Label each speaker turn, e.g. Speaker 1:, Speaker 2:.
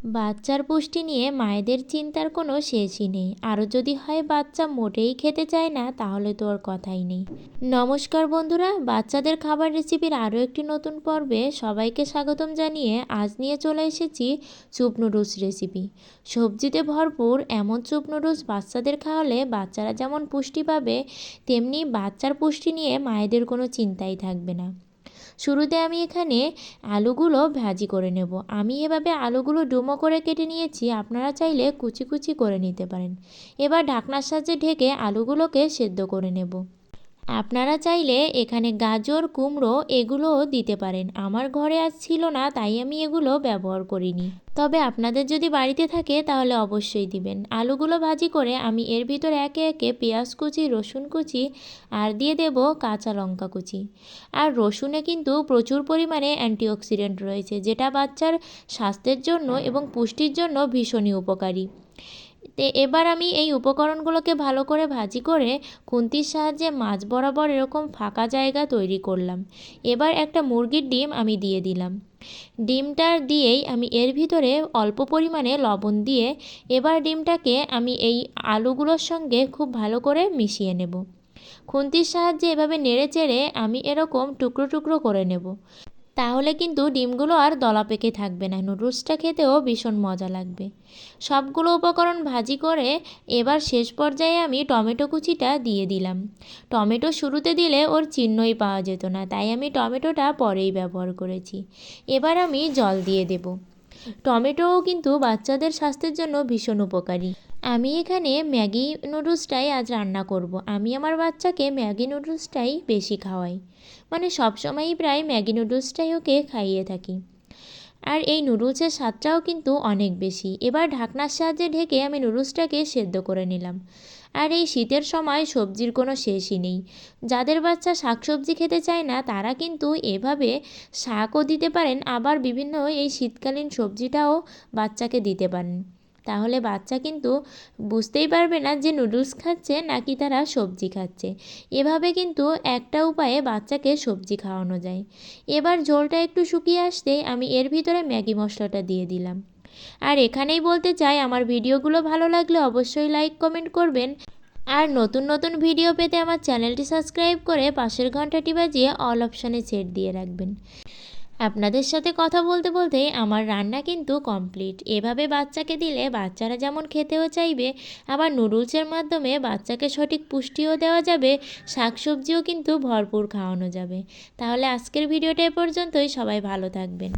Speaker 1: বাচ্চার পুষ্টি নিয়ে মায়েদের চিন্তার কোনো শেষই নেই। আরও যদি হয় বাচ্চা মোটেই খেতে চায় না, তাহলে তো আর কথাই নেই। নমস্কার বন্ধুরা, বাচ্চাদের খাবার রেসিপির আরও একটি নতুন পর্বে সবাইকে স্বাগতম জানিয়ে আজ নিয়ে চলে এসেছি চুপ নুডলস রেসিপি। সবজিতে ভরপুর এমন চুপ নুডলস বাচ্চাদের খাওয়ালে বাচ্চারা যেমন পুষ্টি পাবে, তেমনি বাচ্চার পুষ্টি নিয়ে মায়েদের কোনো চিন্তাই থাকবে না। শুরুতে আমি এখানে আলুগুলো ভাজি করে নেব। আমি এভাবে আলুগুলো ডুমো করে কেটে নিয়েছি, আপনারা চাইলে কুচি কুচি করে নিতে পারেন। এবার ঢাকনার সাহায্যে ঢেকে আলুগুলোকে সেদ্ধ করে নেব। আপনারা চাইলে এখানে গাজর, কুমড়ো এগুলোও দিতে পারেন। আমার ঘরে আজ ছিল না, তাই আমি এগুলো ব্যবহার করিনি। তবে আপনাদের যদি বাড়িতে থাকে, তাহলে অবশ্যই দিবেন। আলুগুলো ভাজি করে আমি এর ভিতর একে একে পেঁয়াজ কুচি, রসুন কুচি আর দিয়ে দেব কাঁচা লঙ্কা কুচি। আর রসুনে কিন্তু প্রচুর পরিমাণে অ্যান্টিঅক্সিডেন্ট রয়েছে, যেটা বাচ্চার স্বাস্থ্যের জন্য এবং পুষ্টির জন্য ভীষণই উপকারী। এবার আমি এই উপকরণগুলোকে ভালো করে ভাজি করে খুন্তির সাহায্যে মাছ বরাবর এরকম ফাঁকা জায়গা তৈরি করলাম। এবার একটা মুরগির ডিম আমি দিয়ে দিলাম। ডিমটা দিয়েই আমি এর ভিতরে অল্প পরিমাণে লবণ দিয়ে এবার ডিমটাকে আমি এই আলুগুলোর সঙ্গে খুব ভালো করে মিশিয়ে নেব। খুন্তির সাহায্যে এভাবে নেড়ে চেড়ে আমি এরকম টুকরো টুকরো করে নেব। তাহলে কিন্তু ডিমগুলো আর দলা পেকে থাকবে না। নুডলসটা খেতেও ভীষণ মজা লাগবে। সবগুলো উপকরণ ভাজি করে এবার শেষ পর্যায়ে আমি টমেটো কুচিটা দিয়ে দিলাম। টমেটো শুরুতে দিলে ওর চিহ্নই পাওয়া যেত না, তাই আমি টমেটোটা পরেই ব্যবহার করেছি। এবার আমি জল দিয়ে দেব। টমেটোও কিন্তু বাচ্চাদের স্বাস্থ্যের জন্য ভীষণ উপকারী। আমি এখানে ম্যাগি নুডলসটাই আজ রান্না করব। আমি আমার বাচ্চাকে ম্যাগি নুডলসটাই বেশি খাওয়াই। মানে সবসময়ই প্রায় ম্যাগি নুডলসটাই ওকে খাইয়ে থাকি। আর এই নুডলসের স্বাদটাও কিন্তু অনেক বেশি। এবার ঢাকনার সাহায্যে ঢেকে আমি নুডলসটাকে সেদ্ধ করে নিলাম। আর এই শীতের সময় সবজির কোনো শেষই নেই। যাদের বাচ্চা শাক সবজি খেতে চায় না, তারা কিন্তু এভাবে শাকও দিতে পারেন, আবার বিভিন্ন এই শীতকালীন সবজিটাও বাচ্চাকে দিতে পারেন। তাহলে বাচ্চা কিন্তু বুঝতেই পারবে না যে নুডলস খাচ্ছে নাকি তারা সবজি খাচ্ছে। এভাবে কিন্তু একটা উপায়ে বাচ্চাকে সবজি খাওয়ানো যায়। এবার ঝোলটা একটু শুকিয়ে আসতেই আমি এর ভিতরে ম্যাগি মশলাটা দিয়ে দিলাম। আর এখানেই বলতে চাই, আমার ভিডিওগুলো ভালো লাগলে অবশ্যই লাইক, কমেন্ট করবেন। আর নতুন নতুন ভিডিও পেতে আমার চ্যানেলটি সাবস্ক্রাইব করে পাশের ঘন্টাটি বাজিয়ে অল অপশানে সেট দিয়ে রাখবেন। আপনাদের সাথে কথা বলতে বলতেই আমার রান্না কিন্তু কমপ্লিট এভাবে বাচ্চাকে দিলে বাচ্চারা যেমন খেতেও চাইবে, আবার নুডলসের মাধ্যমে বাচ্চাকে সঠিক পুষ্টিও দেওয়া যাবে, শাকসবজিও কিন্তু ভরপুর খাওয়ানো যাবে। তাহলে আজকের ভিডিওটা এ পর্যন্তই, সবাই ভালো থাকবেন।